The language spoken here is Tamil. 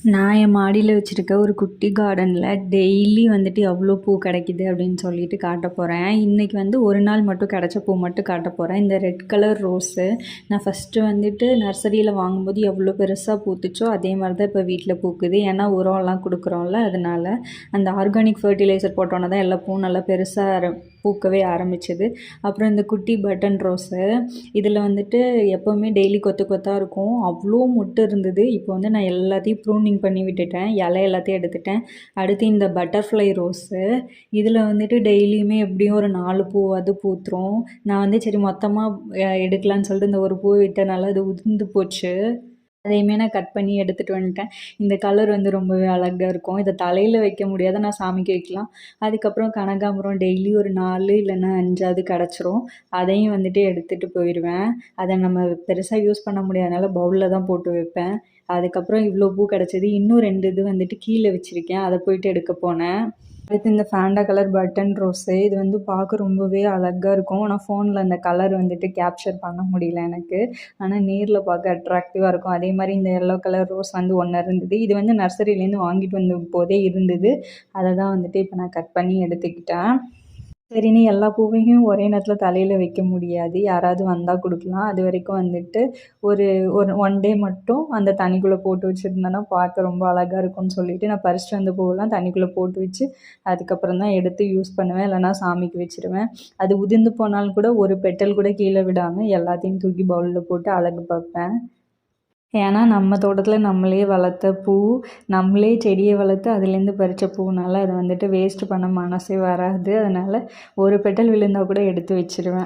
நான் என் மாடியில் வச்சுருக்க ஒரு குட்டி கார்டனில் டெய்லி வந்துட்டு எவ்வளோ பூ கிடைக்குது அப்படின்னு சொல்லிட்டு காட்ட போகிறேன் இன்றைக்கி வந்து ஒரு நாள் மட்டும் கிடச்ச பூ மட்டும் காட்ட போகிறேன் இந்த ரெட் கலர் ரோஸு நான் ஃபஸ்ட்டு வந்துட்டு நர்சரியில் வாங்கும்போது எவ்வளோ பெருசாக பூத்துச்சோ அதே மாதிரி தான் இப்போ வீட்டில் பூக்குது. ஏன்னா உரம்லாம் கொடுக்குறோம்ல அதனால் அந்த ஆர்கானிக் ஃபர்டிலைசர் போட்டோன்னே தான் எல்லா பூ நல்லா பெருசாக பூக்கவே ஆரம்பிச்சது. அப்புறம் இந்த குட்டி பட்டன் ரோஸு இதில் வந்துட்டு எப்போவுமே டெய்லி கொத்து கொத்தாக இருக்கும். அவ்வளோ மொட்டு இருந்தது. இப்போ வந்து நான் எல்லாத்தையும் ப்ரூனிங் பண்ணி விட்டுட்டேன். இலை எல்லாத்தையும் எடுத்துட்டேன். அடுத்து இந்த பட்டர்ஃப்ளை ரோஸு இதில் வந்துட்டு டெய்லியுமே எப்படியும் ஒரு நாலு பூவாவது பூத்துரும். நான் வந்து சரி மொத்தமாக எடுக்கலான்னு சொல்லிட்டு இந்த ஒரு பூ விட்டனால அது உதிர்ந்து போச்சு. அதையுமே நான் கட் பண்ணி எடுத்துகிட்டு வந்துட்டேன். இந்த கலர் வந்து ரொம்பவே அழகாக இருக்கும். இதை தலையில் வைக்க முடியாத. நான் சாமிக்கு வைக்கலாம். அதுக்கப்புறம் கனகாம்பரம் டெய்லி ஒரு நாலு இல்லைன்னா அஞ்சாவது கிடச்சிரும். அதையும் வந்துட்டு எடுத்துகிட்டு போயிடுவேன். அதை நம்ம பெருசாக யூஸ் பண்ண முடியாதனால பவுலில் தான் போட்டு வைப்பேன். அதுக்கப்புறம் இவ்வளோ பூ கிடச்சிது. இன்னும் ரெண்டு இது வந்துட்டு கீழே வச்சுருக்கேன். அதை போயிட்டு எடுக்க போனேன். அடுத்து இந்த ஃபேண்டா கலர் பட்டன் ரோஸு இது வந்து பார்க்க ரொம்பவே அழகாக இருக்கும். ஆனால் ஃபோனில் அந்த கலர் வந்துட்டு கேப்சர் பண்ண முடியல எனக்கு. ஆனால் நேரில் பார்க்க அட்ராக்டிவாக இருக்கும். அதே மாதிரி இந்த எல்லோ கலர் ரோஸ் வந்து ஒன்று இருந்தது. இது வந்து நர்சரியிலேருந்து வாங்கிட்டு வந்த போதே இருந்தது. அதை தான் வந்துட்டு இப்போ நான் கட் பண்ணி எடுத்துக்கிட்டேன். சரின்னு எல்லா பூவையும் ஒரே நேரத்தில் தலையில் வைக்க முடியாது. யாராவது வந்தால் கொடுக்கலாம். அது வரைக்கும் வந்துட்டு ஒரு ஒரு ஒன் டே மட்டும் அந்த தண்ணிக்குள்ளே போட்டு வச்சுருந்தேன்னா பார்க்க ரொம்ப அழகாக இருக்கும்னு சொல்லிட்டு நான் பறிச்சுட்டு வந்த பூவெல்லாம் தண்ணிக்குள்ளே போட்டு வச்சு அதுக்கப்புறம் தான் எடுத்து யூஸ் பண்ணுவேன். இல்லைனா சாமிக்கு வச்சுருவேன். அது உதிர்ந்து போனாலும் கூட ஒரு பெட்டல் கூட கீழே விடாமல் எல்லாத்தையும் தூக்கி பவுலில் போட்டு அழகு பார்ப்பேன். ஏன்னா நம்ம தோட்டத்தில் நம்மளே வளர்த்த பூ நம்மளே செடியை வளர்த்து அதுலேருந்து பறித்த பூனால அதை வந்துட்டு வேஸ்ட்டு பண்ண மனசே வராது. அதனால் ஒரு பெட்டல் விழுந்தால் கூட எடுத்து வச்சுருவேன்.